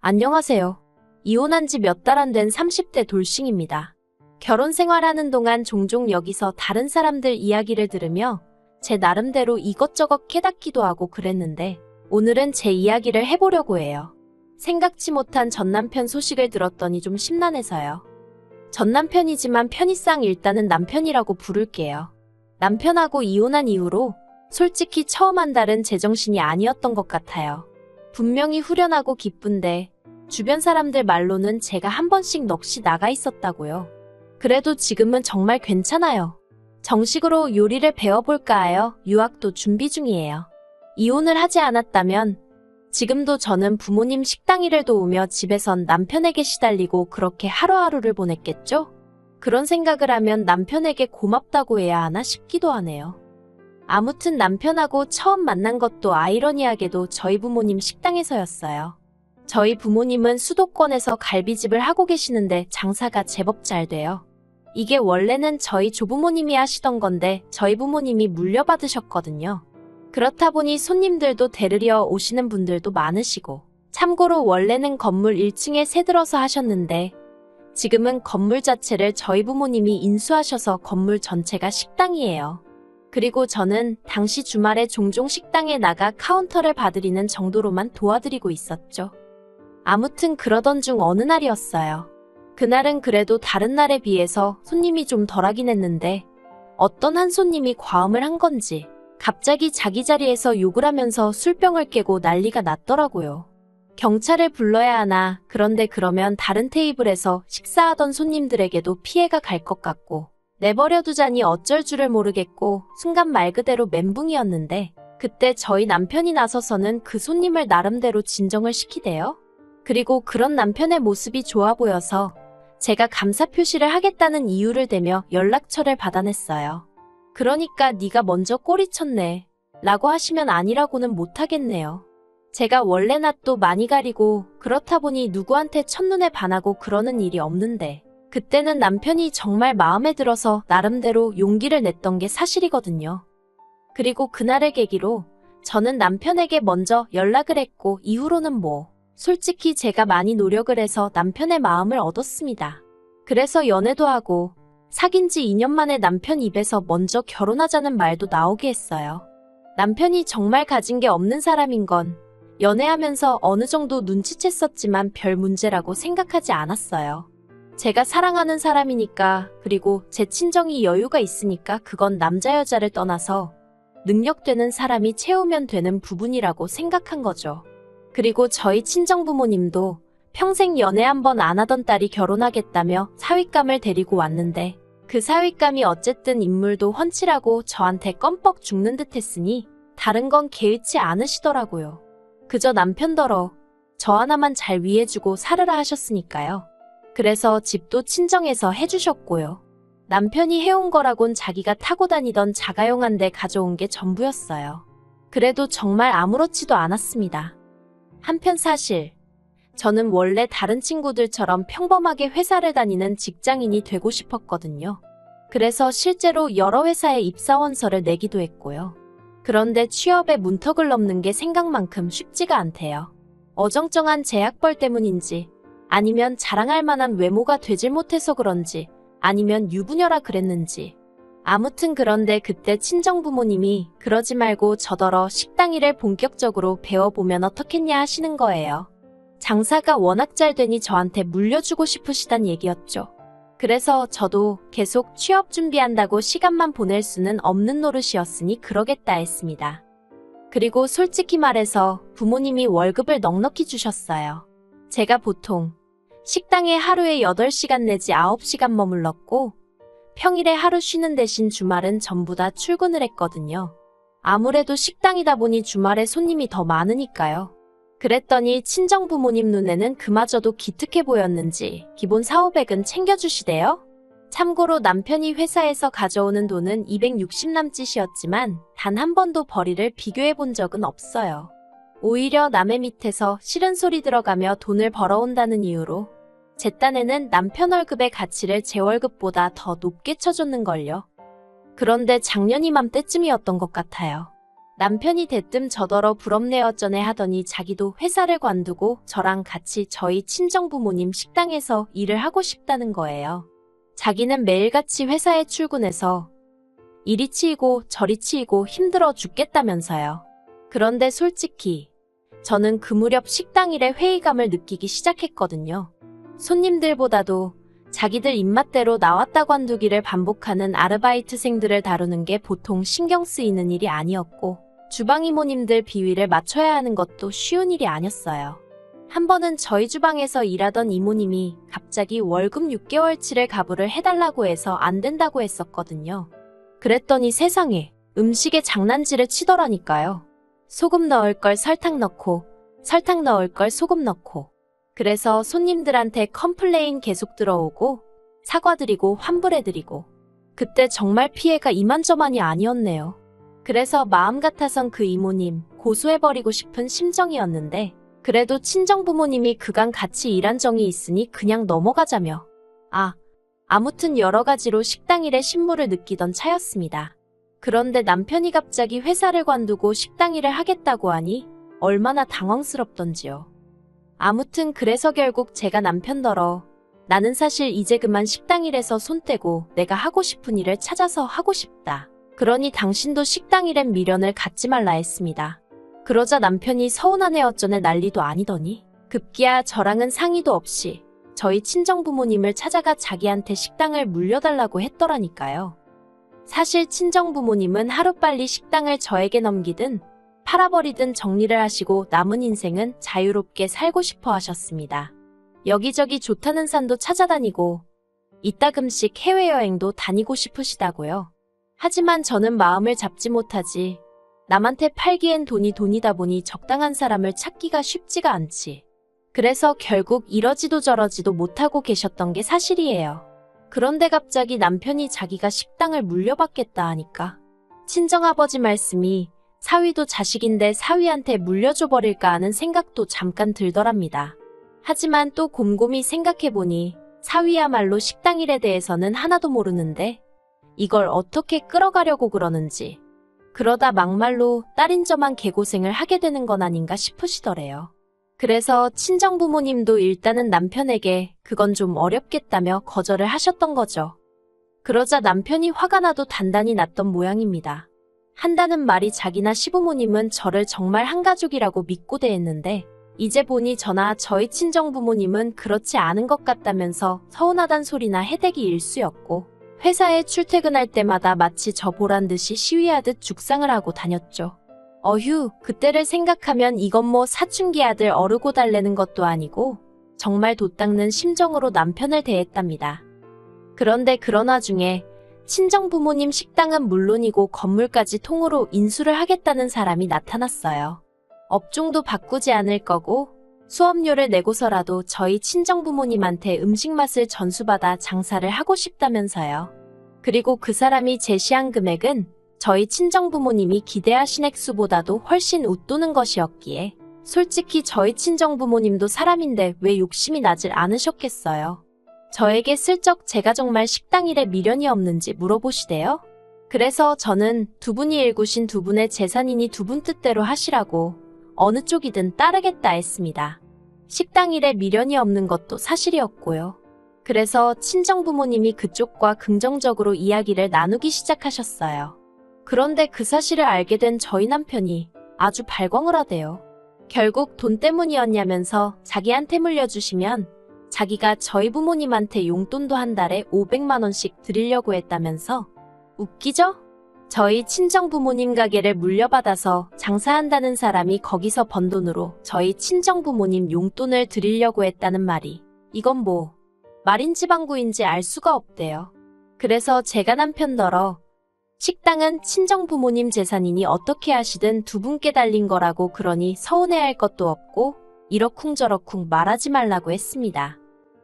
안녕하세요. 이혼한 지 몇 달 안 된 30대 돌싱입니다. 결혼 생활하는 동안 종종 여기서 다른 사람들 이야기를 들으며 제 나름대로 이것저것 깨닫기도 하고 그랬는데 오늘은 제 이야기를 해보려고 해요. 생각지 못한 전 남편 소식을 들었더니 좀 심란해서요. 전 남편이지만 편의상 일단은 남편이라고 부를게요. 남편하고 이혼한 이후로 솔직히 처음 한 달은 제정신이 아니었던 것 같아요. 분명히 후련하고 기쁜데 주변 사람들 말로는 제가 한 번씩 넋이 나가 있었다고요. 그래도 지금은 정말 괜찮아요. 정식으로 요리를 배워볼까 하여 유학도 준비 중이에요. 이혼을 하지 않았다면 지금도 저는 부모님 식당 일을 도우며 집에선 남편에게 시달리고 그렇게 하루하루를 보냈겠죠? 그런 생각을 하면 남편에게 고맙다고 해야 하나 싶기도 하네요. 아무튼 남편하고 처음 만난 것도 아이러니하게도 저희 부모님 식당에서였어요. 저희 부모님은 수도권에서 갈비집을 하고 계시는데 장사가 제법 잘 돼요. 이게 원래는 저희 조부모님이 하시던 건데 저희 부모님이 물려받으셨거든요. 그렇다 보니 손님들도 데리려 오시는 분들도 많으시고 참고로 원래는 건물 1층에 새들어서 하셨는데 지금은 건물 자체를 저희 부모님이 인수하셔서 건물 전체가 식당이에요. 그리고 저는 당시 주말에 종종 식당에 나가 카운터를 봐드리는 정도로만 도와드리고 있었죠. 아무튼 그러던 중 어느 날이었어요. 그날은 그래도 다른 날에 비해서 손님이 좀 덜하긴 했는데 어떤 한 손님이 과음을 한 건지 갑자기 자기 자리에서 욕을 하면서 술병을 깨고 난리가 났더라고요. 경찰을 불러야 하나 그런데 그러면 다른 테이블에서 식사하던 손님들에게도 피해가 갈 것 같고 내버려 두자니 어쩔 줄을 모르겠고 순간 말 그대로 멘붕이었는데 그때 저희 남편이 나서서는 그 손님을 나름대로 진정을 시키대요. 그리고 그런 남편의 모습이 좋아 보여서 제가 감사 표시를 하겠다는 이유를 대며 연락처를 받아냈어요. 그러니까 네가 먼저 꼬리쳤네. 라고 하시면 아니라고는 못하겠네요. 제가 원래 낯도 많이 가리고 그렇다 보니 누구한테 첫눈에 반하고 그러는 일이 없는데 그때는 남편이 정말 마음에 들어서 나름대로 용기를 냈던 게 사실이거든요. 그리고 그날을 계기로 저는 남편에게 먼저 연락을 했고 이후로는 뭐 솔직히 제가 많이 노력을 해서 남편의 마음을 얻었습니다. 그래서 연애도 하고 사귄 지 2년 만에 남편 입에서 먼저 결혼하자는 말도 나오게 했어요. 남편이 정말 가진 게 없는 사람인 건 연애하면서 어느 정도 눈치챘었지만 별 문제라고 생각하지 않았어요. 제가 사랑하는 사람이니까 그리고 제 친정이 여유가 있으니까 그건 남자 여자를 떠나서 능력되는 사람이 채우면 되는 부분이라고 생각한 거죠. 그리고 저희 친정 부모님도 평생 연애 한 번 안 하던 딸이 결혼하겠다며 사윗감을 데리고 왔는데 그 사윗감이 어쨌든 인물도 훤칠하고 저한테 껌뻑 죽는 듯 했으니 다른 건 개의치 않으시더라고요. 그저 남편더러 저 하나만 잘 위해주고 살으라 하셨으니까요. 그래서 집도 친정에서 해주셨고요. 남편이 해온 거라곤 자기가 타고 다니던 자가용 한 대 가져온 게 전부였어요. 그래도 정말 아무렇지도 않았습니다. 한편 사실 저는 원래 다른 친구들처럼 평범하게 회사를 다니는 직장인이 되고 싶었거든요. 그래서 실제로 여러 회사에 입사원서를 내기도 했고요. 그런데 취업에 문턱을 넘는 게 생각만큼 쉽지가 않대요. 어정쩡한 제약벌 때문인지 아니면 자랑할 만한 외모가 되질 못해서 그런지 아니면 유부녀라 그랬는지 아무튼 그런데 그때 친정 부모님이 그러지 말고 저더러 식당 일을 본격적으로 배워보면 어떻겠냐 하시는 거예요. 장사가 워낙 잘 되니 저한테 물려주고 싶으시단 얘기였죠. 그래서 저도 계속 취업 준비한다고 시간만 보낼 수는 없는 노릇이었으니 그러겠다 했습니다. 그리고 솔직히 말해서 부모님이 월급을 넉넉히 주셨어요. 제가 보통 식당에 하루에 8시간 내지 9시간 머물렀고 평일에 하루 쉬는 대신 주말은 전부 다 출근을 했거든요. 아무래도 식당이다 보니 주말에 손님이 더 많으니까요. 그랬더니 친정 부모님 눈에는 그마저도 기특해 보였는지 기본 사오백은 챙겨주시대요. 참고로 남편이 회사에서 가져오는 돈은 260 남짓이었지만 단 한 번도 벌이를 비교해 본 적은 없어요. 오히려 남의 밑에서 싫은 소리 들어가며 돈을 벌어온다는 이유로 제 딴에는 남편 월급의 가치를 제 월급보다 더 높게 쳐줬는걸요. 그런데 작년 이맘때쯤이었던 것 같아요. 남편이 대뜸 저더러 부럽네 어쩌네 하더니 자기도 회사를 관두고 저랑 같이 저희 친정부모님 식당에서 일을 하고 싶다는 거예요. 자기는 매일같이 회사에 출근해서 이리 치이고 저리 치이고 힘들어 죽겠다면서요. 그런데 솔직히 저는 그 무렵 식당 일에 회의감을 느끼기 시작했거든요. 손님들보다도 자기들 입맛대로 나왔다 관두기를 반복하는 아르바이트생들을 다루는 게 보통 신경 쓰이는 일이 아니었고 주방 이모님들 비위를 맞춰야 하는 것도 쉬운 일이 아니었어요. 한 번은 저희 주방에서 일하던 이모님이 갑자기 월급 6개월치를 가부를 해달라고 해서 안 된다고 했었거든요. 그랬더니 세상에 음식에 장난질을 치더라니까요. 소금 넣을 걸 설탕 넣고, 설탕 넣을 걸 소금 넣고. 그래서 손님들한테 컴플레인 계속 들어오고, 사과드리고 환불해드리고. 그때 정말 피해가 이만저만이 아니었네요. 그래서 마음 같아선 그 이모님 고소해버리고 싶은 심정이었는데, 그래도 친정부모님이 그간 같이 일한 정이 있으니 그냥 넘어가자며. 아, 아무튼 여러 가지로 식당 일에 신물을 느끼던 차였습니다. 그런데 남편이 갑자기 회사를 관두고 식당 일을 하겠다고 하니 얼마나 당황스럽던지요. 아무튼 그래서 결국 제가 남편더러 나는 사실 이제 그만 식당 일에서 손 떼고 내가 하고 싶은 일을 찾아서 하고 싶다. 그러니 당신도 식당 일엔 미련을 갖지 말라 했습니다. 그러자 남편이 서운하네 어쩌네 난리도 아니더니 급기야 저랑은 상의도 없이 저희 친정 부모님을 찾아가 자기한테 식당을 물려달라고 했더라니까요. 사실 친정 부모님은 하루빨리 식당을 저에게 넘기든 팔아버리든 정리를 하시고 남은 인생은 자유롭게 살고 싶어 하셨습니다. 여기저기 좋다는 산도 찾아다니고 이따금씩 해외여행도 다니고 싶으시다고요. 하지만 저는 마음을 잡지 못하지. 남한테 팔기엔 돈이 돈이다 보니 적당한 사람을 찾기가 쉽지가 않지. 그래서 결국 이러지도 저러지도 못하고 계셨던 게 사실이에요. 그런데 갑자기 남편이 자기가 식당을 물려받겠다 하니까 친정아버지 말씀이 사위도 자식인데 사위한테 물려줘 버릴까 하는 생각도 잠깐 들더랍니다. 하지만 또 곰곰이 생각해보니 사위야말로 식당 일에 대해서는 하나도 모르는데 이걸 어떻게 끌어가려고 그러는지 그러다 막말로 딸인 저만 개고생을 하게 되는 건 아닌가 싶으시더래요. 그래서 친정부모님도 일단은 남편에게 그건 좀 어렵겠다며 거절을 하셨던 거죠. 그러자 남편이 화가 나도 단단히 났던 모양입니다. 한다는 말이 자기나 시부모님은 저를 정말 한 가족이라고 믿고 대했는데 이제 보니 저나 저희 친정부모님은 그렇지 않은 것 같다면서 서운하단 소리나 해대기 일쑤였고 회사에 출퇴근할 때마다 마치 저 보란 듯이 시위하듯 죽상을 하고 다녔죠. 어휴, 그때를 생각하면 이건 뭐 사춘기 아들 어르고 달래는 것도 아니고 정말 돛닦는 심정으로 남편을 대했답니다. 그런데 그런 와중에 친정 부모님 식당은 물론이고 건물까지 통으로 인수를 하겠다는 사람이 나타났어요. 업종도 바꾸지 않을 거고 수업료를 내고서라도 저희 친정 부모님한테 음식 맛을 전수받아 장사를 하고 싶다면서요. 그리고 그 사람이 제시한 금액은 저희 친정부모님이 기대하신 액수보다도 훨씬 웃도는 것이었기에 솔직히 저희 친정부모님도 사람인데 왜 욕심이 나질 않으셨겠어요. 저에게 슬쩍 제가 정말 식당 일에 미련이 없는지 물어보시대요. 그래서 저는 두 분이 일구신 두 분의 재산이니 두 분 뜻대로 하시라고 어느 쪽이든 따르겠다 했습니다. 식당 일에 미련이 없는 것도 사실이었고요. 그래서 친정 부모님이 그쪽과 긍정적으로 이야기를 나누기 시작하셨어요. 그런데 그 사실을 알게 된 저희 남편이 아주 발광을 하대요. 결국 돈 때문이었냐면서 자기한테 물려주시면 자기가 저희 부모님한테 용돈도 한 달에 500만 원씩 드리려고 했다면서 웃기죠? 저희 친정 부모님 가게를 물려받아서 장사한다는 사람이 거기서 번 돈으로 저희 친정 부모님 용돈을 드리려고 했다는 말이 이건 뭐 말인지 방구인지 알 수가 없대요. 그래서 제가 남편더러 식당은 친정 부모님 재산이니 어떻게 하시든 두 분께 달린 거라고 그러니 서운해할 것도 없고 이러쿵저러쿵 말하지 말라고 했습니다.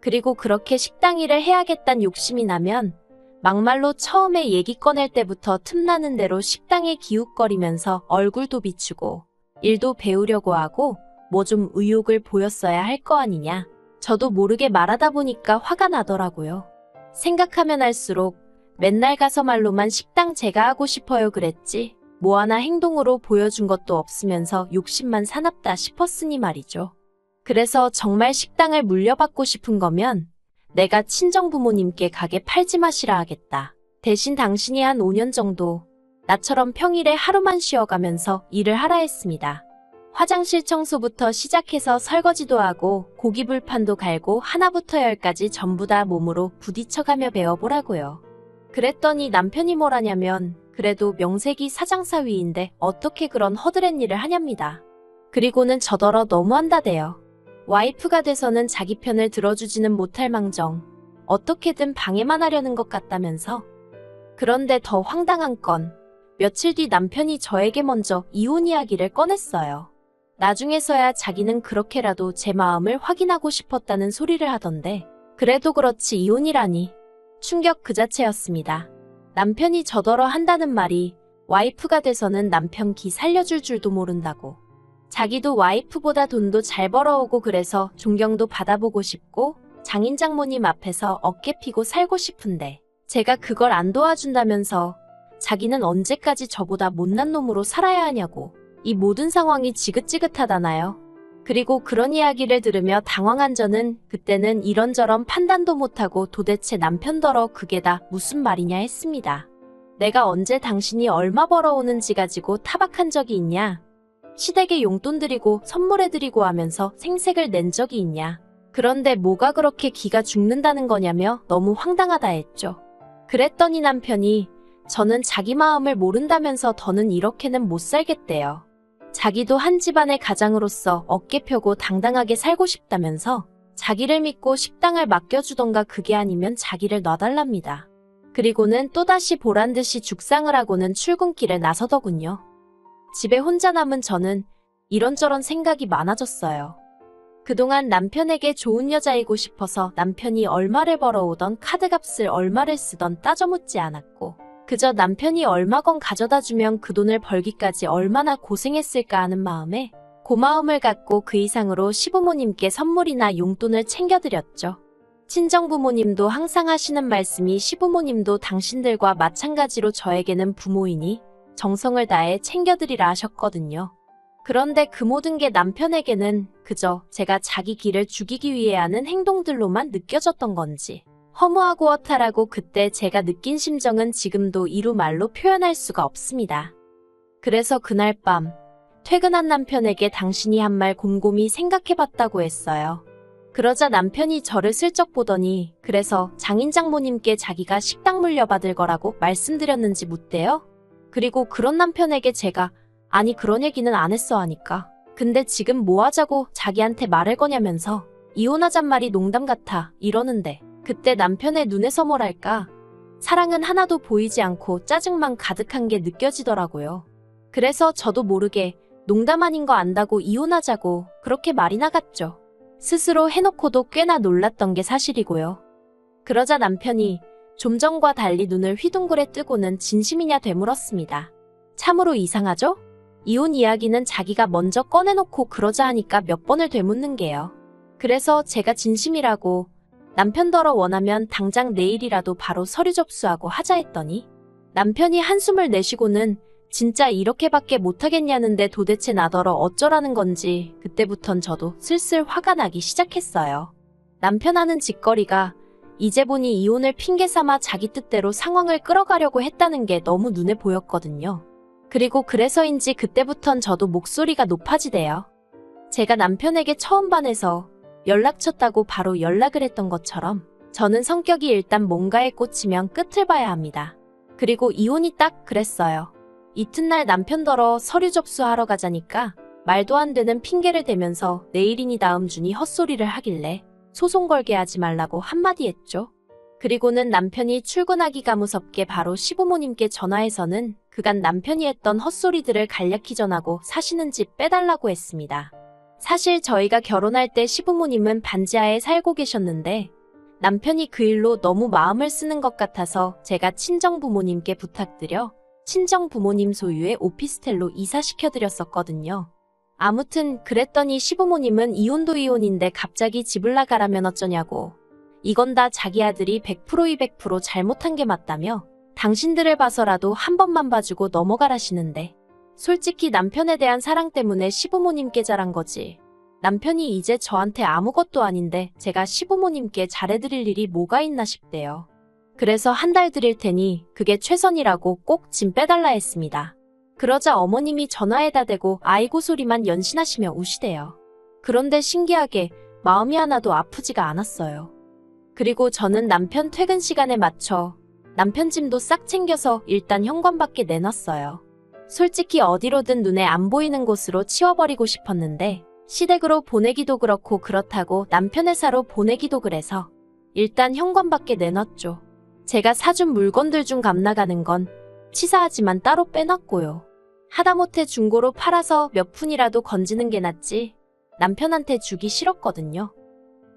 그리고 그렇게 식당 일을 해야겠단 욕심이 나면 막말로 처음에 얘기 꺼낼 때부터 틈나는 대로 식당에 기웃거리면서 얼굴도 비추고 일도 배우려고 하고 뭐 좀 의욕을 보였어야 할 거 아니냐. 저도 모르게 말하다 보니까 화가 나더라고요. 생각하면 할수록 맨날 가서 말로만 식당 제가 하고 싶어요 그랬지. 뭐 하나 행동으로 보여준 것도 없으면서 욕심만 사납다 싶었으니 말이죠. 그래서 정말 식당을 물려받고 싶은 거면 내가 친정부모님께 가게 팔지 마시라 하겠다. 대신 당신이 한 5년 정도 나처럼 평일에 하루만 쉬어가면서 일을 하라 했습니다. 화장실 청소부터 시작해서 설거지도 하고 고기 불판도 갈고 하나부터 열까지 전부 다 몸으로 부딪혀가며 배워보라고요. 그랬더니 남편이 뭐라냐면 그래도 명색이 사장사위인데 어떻게 그런 허드렛 일을 하냐입니다. 그리고는 저더러 너무한다대요. 와이프가 돼서는 자기 편을 들어주지는 못할 망정 어떻게든 방해만 하려는 것 같다면서 그런데 더 황당한 건 며칠 뒤 남편이 저에게 먼저 이혼 이야기를 꺼냈어요. 나중에서야 자기는 그렇게라도 제 마음을 확인하고 싶었다는 소리를 하던데 그래도 그렇지 이혼이라니 충격 그 자체였습니다. 남편이 저더러 한다는 말이 와이프가 돼서는 남편 기 살려줄 줄도 모른다고. 자기도 와이프보다 돈도 잘 벌어오고 그래서 존경도 받아보고 싶고 장인 장모님 앞에서 어깨 피고 살고 싶은데 제가 그걸 안 도와준다면서 자기는 언제까지 저보다 못난 놈으로 살아야 하냐고. 이 모든 상황이 지긋지긋하다나요? 그리고 그런 이야기를 들으며 당황한 저는 그때는 이런저런 판단도 못하고 도대체 남편더러 그게 다 무슨 말이냐 했습니다. 내가 언제 당신이 얼마 벌어오는지 가지고 타박한 적이 있냐? 시댁에 용돈 드리고 선물해드리고 하면서 생색을 낸 적이 있냐? 그런데 뭐가 그렇게 기가 죽는다는 거냐며 너무 황당하다 했죠. 그랬더니 남편이 저는 자기 마음을 모른다면서 더는 이렇게는 못 살겠대요. 자기도 한 집안의 가장으로서 어깨 펴고 당당하게 살고 싶다면서 자기를 믿고 식당을 맡겨주던가 그게 아니면 자기를 놔달랍니다. 그리고는 또다시 보란 듯이 죽상을 하고는 출근길에 나서더군요. 집에 혼자 남은 저는 이런저런 생각이 많아졌어요. 그동안 남편에게 좋은 여자이고 싶어서 남편이 얼마를 벌어오던 카드값을 얼마를 쓰던 따져 묻지 않았고 그저 남편이 얼마건 가져다 주면 그 돈을 벌기까지 얼마나 고생했을까 하는 마음에 고마움을 갖고 그 이상으로 시부모님께 선물이나 용돈을 챙겨드렸죠. 친정부모님도 항상 하시는 말씀이 시부모님도 당신들과 마찬가지로 저에게는 부모이니 정성을 다해 챙겨드리라 하셨거든요. 그런데 그 모든 게 남편에게는 그저 제가 자기 길을 죽이기 위해 하는 행동들로만 느껴졌던 건지 허무하고 허탈하고 그때 제가 느낀 심정은 지금도 이루 말로 표현할 수가 없습니다. 그래서 그날 밤 퇴근한 남편에게 당신이 한 말 곰곰이 생각해봤다고 했어요. 그러자 남편이 저를 슬쩍 보더니 그래서 장인 장모님께 자기가 식당 물려받을 거라고 말씀드렸는지 묻대요. 그리고 그런 남편에게 제가 아니 그런 얘기는 안 했어 하니까 근데 지금 뭐 하자고 자기한테 말할 거냐면서 이혼하잔 말이 농담 같아 이러는데 그때 남편의 눈에서 뭐랄까 사랑은 하나도 보이지 않고 짜증만 가득한 게 느껴지더라고요. 그래서 저도 모르게 농담 아닌 거 안다고 이혼하자고 그렇게 말이 나갔죠. 스스로 해놓고도 꽤나 놀랐던 게 사실이고요. 그러자 남편이 좀 전과 달리 눈을 휘둥그레 뜨고는 진심이냐 되물었습니다. 참으로 이상하죠? 이혼 이야기는 자기가 먼저 꺼내놓고 그러자 하니까 몇 번을 되묻는 게요. 그래서 제가 진심이라고 남편더러 원하면 당장 내일이라도 바로 서류 접수하고 하자 했더니 남편이 한숨을 내쉬고는 진짜 이렇게밖에 못하겠냐는데 도대체 나더러 어쩌라는 건지 그때부턴 저도 슬슬 화가 나기 시작했어요. 남편 하는 짓거리가 이제 보니 이혼을 핑계 삼아 자기 뜻대로 상황을 끌어가려고 했다는 게 너무 눈에 보였거든요. 그리고 그래서인지 그때부턴 저도 목소리가 높아지대요. 제가 남편에게 처음 반해서 연락쳤다고 바로 연락을 했던 것처럼 저는 성격이 일단 뭔가에 꽂히면 끝을 봐야 합니다. 그리고 이혼이 딱 그랬어요. 이튿날 남편더러 서류 접수하러 가자니까 말도 안 되는 핑계를 대면서 내일이니 다음 주니 헛소리를 하길래 소송 걸게 하지 말라고 한마디 했죠. 그리고는 남편이 출근하기가 무섭게 바로 시부모님께 전화해서는 그간 남편이 했던 헛소리들을 간략히 전하고 사시는 집 빼달라고 했습니다. 사실 저희가 결혼할 때 시부모님은 반지하에 살고 계셨는데 남편이 그 일로 너무 마음을 쓰는 것 같아서 제가 친정 부모님께 부탁드려 친정 부모님 소유의 오피스텔로 이사시켜드렸었거든요. 아무튼 그랬더니 시부모님은 이혼도 이혼인데 갑자기 집을 나가라면 어쩌냐고. 이건 다 자기 아들이 100% 200% 잘못한 게 맞다며 당신들을 봐서라도 한 번만 봐주고 넘어가라시는데. 솔직히 남편에 대한 사랑 때문에 시부모님께 잘한 거지. 남편이 이제 저한테 아무것도 아닌데 제가 시부모님께 잘해드릴 일이 뭐가 있나 싶대요. 그래서 한 달 드릴 테니 그게 최선이라고 꼭 짐 빼달라 했습니다. 그러자 어머님이 전화에다 대고 아이고 소리만 연신하시며 우시대요. 그런데 신기하게 마음이 하나도 아프지가 않았어요. 그리고 저는 남편 퇴근 시간에 맞춰 남편 짐도 싹 챙겨서 일단 현관 밖에 내놨어요. 솔직히 어디로든 눈에 안 보이는 곳으로 치워버리고 싶었는데 시댁으로 보내기도 그렇고 그렇다고 남편 회사로 보내기도 그래서 일단 현관 밖에 내놨죠. 제가 사준 물건들 중 값나가는 건 치사하지만 따로 빼놨고요. 하다못해 중고로 팔아서 몇 푼이라도 건지는 게 낫지 남편한테 주기 싫었거든요.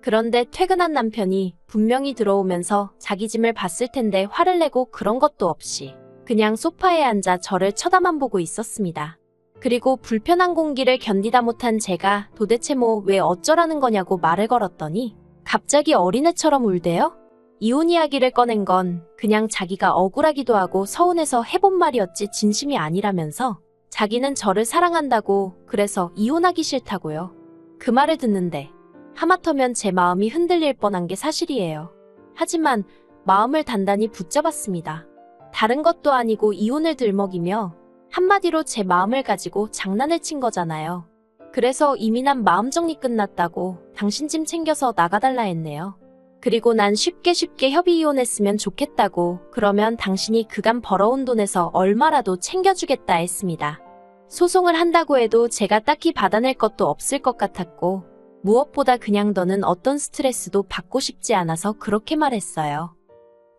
그런데 퇴근한 남편이 분명히 들어오면서 자기 짐을 봤을 텐데 화를 내고 그런 것도 없이 그냥 소파에 앉아 저를 쳐다만 보고 있었습니다. 그리고 불편한 공기를 견디다 못한 제가 도대체 뭐 왜 어쩌라는 거냐고 말을 걸었더니 갑자기 어린애처럼 울대요? 이혼 이야기를 꺼낸 건 그냥 자기가 억울하기도 하고 서운해서 해본 말이었지 진심이 아니라면서 자기는 저를 사랑한다고 그래서 이혼하기 싫다고요. 그 말을 듣는데 하마터면 제 마음이 흔들릴 뻔한 게 사실이에요. 하지만 마음을 단단히 붙잡았습니다. 다른 것도 아니고 이혼을 들먹이며 한마디로 제 마음을 가지고 장난을 친 거잖아요. 그래서 이민한 마음 정리 끝났다고 당신 짐 챙겨서 나가달라 했네요. 그리고 난 쉽게 쉽게 협의 이혼했으면 좋겠다고 그러면 당신이 그간 벌어온 돈에서 얼마라도 챙겨주겠다 했습니다. 소송을 한다고 해도 제가 딱히 받아낼 것도 없을 것 같았고 무엇보다 그냥 너는 어떤 스트레스도 받고 싶지 않아서 그렇게 말했어요.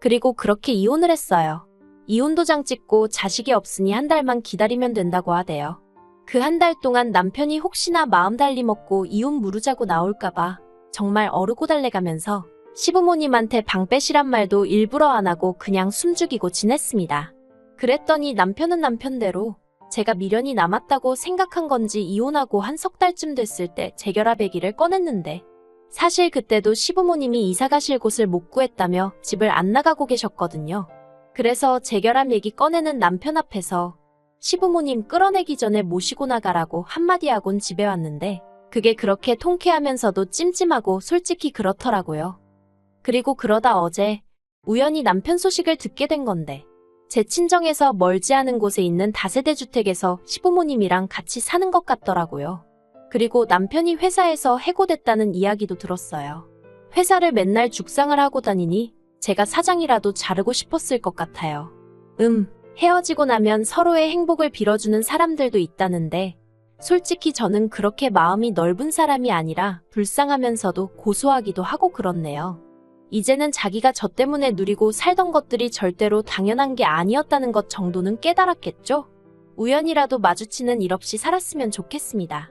그리고 그렇게 이혼을 했어요. 이혼 도장 찍고 자식이 없으니 한 달만 기다리면 된다고 하대요. 그 한 달 동안 남편이 혹시나 마음 달리 먹고 이혼 무르자고 나올까봐 정말 어르고 달래가면서 시부모님한테 방 빼시란 말도 일부러 안 하고 그냥 숨죽이고 지냈습니다. 그랬더니 남편은 남편대로 제가 미련이 남았다고 생각한 건지 이혼하고 한 석 달쯤 됐을 때 재결합 얘기를 꺼냈는데 사실 그때도 시부모님이 이사 가실 곳을 못 구했다며 집을 안 나가고 계셨거든요. 그래서 재결합 얘기 꺼내는 남편 앞에서 시부모님 끌어내기 전에 모시고 나가라고 한마디 하곤 집에 왔는데 그게 그렇게 통쾌하면서도 찜찜하고 솔직히 그렇더라고요. 그리고 그러다 어제 우연히 남편 소식을 듣게 된 건데 제 친정에서 멀지 않은 곳에 있는 다세대 주택에서 시부모님이랑 같이 사는 것 같더라고요. 그리고 남편이 회사에서 해고됐다는 이야기도 들었어요. 회사를 맨날 죽상을 하고 다니니 제가 사장이라도 자르고 싶었을 것 같아요. 음, 헤어지고 나면 서로의 행복을 빌어주는 사람들도 있다는데 솔직히 저는 그렇게 마음이 넓은 사람이 아니라 불쌍하면서도 고소하기도 하고 그렇네요. 이제는 자기가 저 때문에 누리고 살던 것들이 절대로 당연한 게 아니었다는 것 정도는 깨달았겠죠? 우연이라도 마주치는 일 없이 살았으면 좋겠습니다.